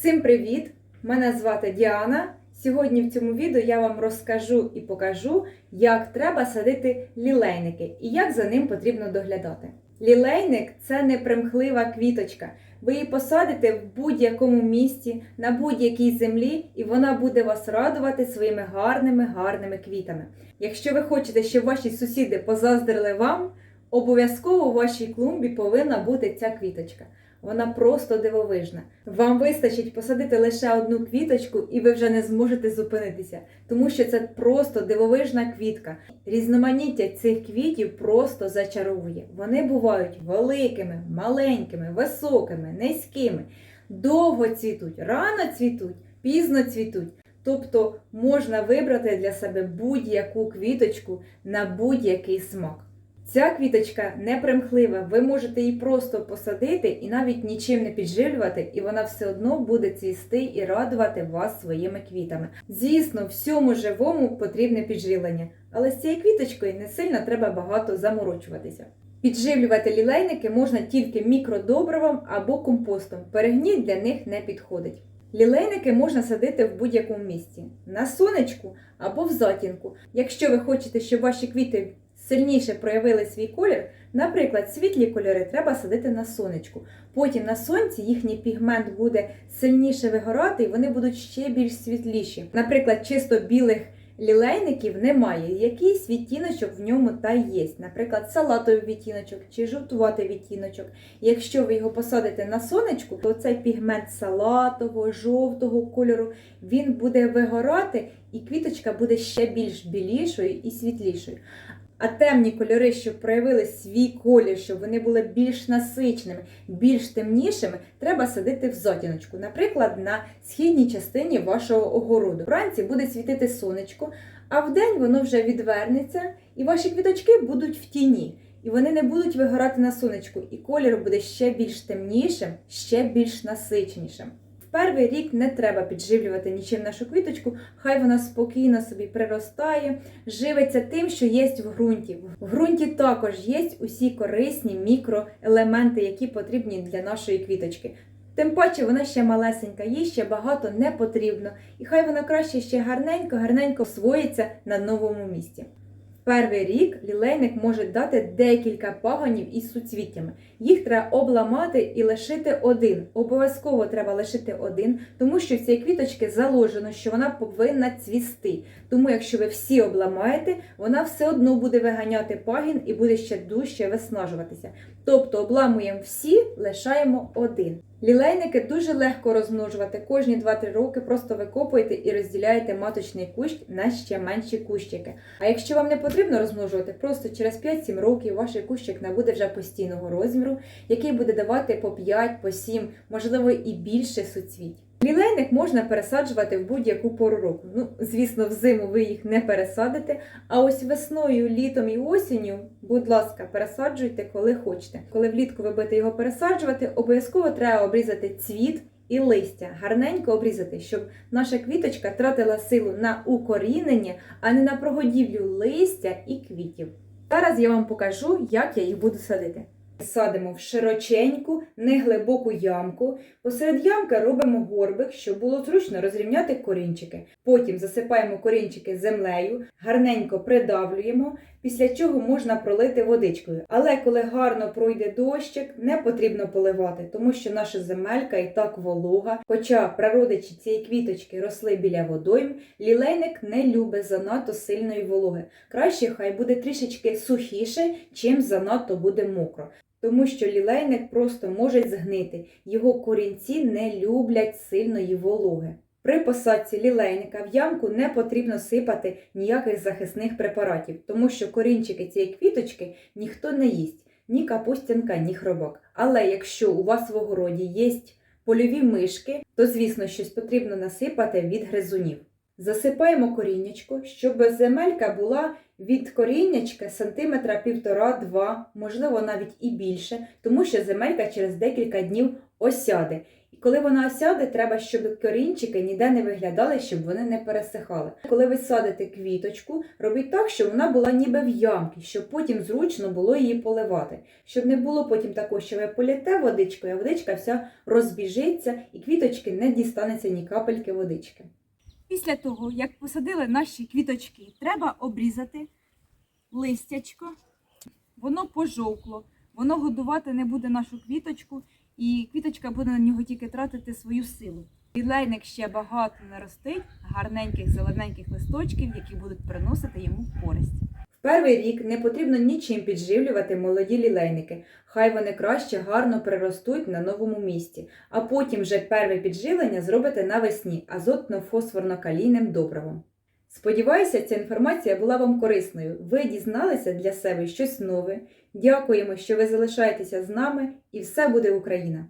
Всім привіт! Мене звати Діана. Сьогодні в цьому відео я вам розкажу і покажу, як треба садити лілейники і як за ним потрібно доглядати. Лілейник це не примхлива квіточка. Ви її посадите в будь-якому місці, на будь-якій землі, і вона буде вас радувати своїми гарними, гарними квітами. Якщо ви хочете, щоб ваші сусіди позаздрили вам, обов'язково у вашій клумбі повинна бути ця квіточка. Вона просто дивовижна. Вам вистачить посадити лише одну квіточку, і ви вже не зможете зупинитися, тому що це просто дивовижна квітка. Різноманіття цих квітів просто зачаровує. Вони бувають великими, маленькими, високими, низькими, довго цвітуть, рано цвітуть, пізно цвітуть. Тобто можна вибрати для себе будь-яку квіточку на будь-який смак. Ця квіточка не примхлива, ви можете її просто посадити і навіть нічим не підживлювати, і вона все одно буде цвісти і радувати вас своїми квітами. Звісно, всьому живому потрібне підживлення, але з цією квіточкою не сильно треба багато заморочуватися. Підживлювати лілейники можна тільки мікродобривом або компостом. Перегній для них не підходить. Лілейники можна садити в будь-якому місці на сонечку або в затінку. Якщо ви хочете, щоб ваші квіти сильніше проявили свій колір, наприклад, світлі кольори треба садити на сонечку. Потім на сонці їхній пігмент буде сильніше вигорати і вони будуть ще більш світліші. Наприклад, чисто білих лілейників немає. Якийсь відтіночок в ньому та є. Наприклад, салатовий відтіночок чи жовтуватий відтіночок. Якщо ви його посадите на сонечку, то цей пігмент салатового, жовтого кольору він буде вигорати, і квіточка буде ще більш білішою і світлішою. А темні кольори, щоб проявили свій колір, щоб вони були більш насиченими, більш темнішими, треба садити в затіночку, наприклад, на східній частині вашого огороду. Вранці буде світити сонечко, а вдень воно вже відвернеться, і ваші квіточки будуть в тіні. І вони не будуть вигорати на сонечку, і колір буде ще більш темнішим, ще більш насиченішим. Перший рік не треба підживлювати нічим нашу квіточку, хай вона спокійно собі приростає, живиться тим, що є в ґрунті. В ґрунті також є усі корисні мікроелементи, які потрібні для нашої квіточки. Тим паче вона ще малесенька, їй ще багато не потрібно, і хай вона краще ще гарненько, гарненько освоїться на новому місці. Перший рік лілейник може дати декілька пагонів із суцвіттями. Їх треба обламати і лишити один. Обов'язково треба лишити один, тому що в цієї квіточки заложено, що вона повинна цвісти. Тому, якщо ви всі обламаєте, вона все одно буде виганяти пагін і буде ще дужче виснажуватися. Тобто обламуємо всі, лишаємо один. Лілейники дуже легко розмножувати. Кожні 2-3 роки просто викопуєте і розділяєте маточний кущ на ще менші кущики. А якщо вам не потрібно розмножувати, просто через 5-7 років ваш кущик набуде вже постійного розміру, який буде давати по 5, по 7, можливо і більше суцвіть. Лілейник можна пересаджувати в будь-яку пору року. Ну, звісно, взиму ви їх не пересадите. А ось весною, літом і осінню, будь ласка, пересаджуйте, коли хочете. Коли влітку ви будете його пересаджувати, обов'язково треба обрізати цвіт і листя, гарненько обрізати, щоб наша квіточка тратила силу на укорінення, а не на прогодівлю листя і квітів. Зараз я вам покажу, як я їх буду садити. Садимо в широченьку, неглибоку ямку. Посеред ямки робимо горбик, щоб було зручно розрівняти корінчики. Потім засипаємо корінчики землею, гарненько придавлюємо, після чого можна пролити водичкою. Але коли гарно пройде дощик, не потрібно поливати, тому що наша земелька і так волога. Хоча прародичі цієї квіточки росли біля водойм, лілейник не любить занадто сильної вологи. Краще хай буде трішечки сухіше, чим занадто буде мокро. Тому що лілейник просто може згнити, його корінці не люблять сильної вологи. При посадці лілейника в ямку не потрібно сипати ніяких захисних препаратів, тому що корінчики цієї квіточки ніхто не їсть, ні капустянка, ні хробак. Але якщо у вас в огороді є польові мишки, то звісно щось потрібно насипати від гризунів. Засипаємо коріннячко, щоб земелька була від коріннячка сантиметра півтора-два, можливо навіть і більше, тому що земелька через декілька днів осяде. І коли вона осяде, треба, щоб корінчики ніде не виглядали, щоб вони не пересихали. Коли ви садите квіточку, робіть так, щоб вона була ніби в ямці, щоб потім зручно було її поливати. Щоб не було потім такого, що ви політе водичкою, а водичка вся розбіжиться і квіточки не дістанеться ні капельки водички. Після того, як посадили наші квіточки, треба обрізати листячко. Воно пожовкло, воно годувати не буде нашу квіточку, і квіточка буде на нього тільки тратити свою силу. Лілейник ще багато наростить гарненьких зелененьких листочків, які будуть приносити йому користь. Перший рік не потрібно нічим підживлювати молоді лілейники. Хай вони краще гарно приростуть на новому місці, а потім вже перше підживлення зробите навесні азотно-фосфорно-калійним добривом. Сподіваюся, ця інформація була вам корисною. Ви дізналися для себе щось нове. Дякуємо, що ви залишаєтеся з нами, і все буде Україна!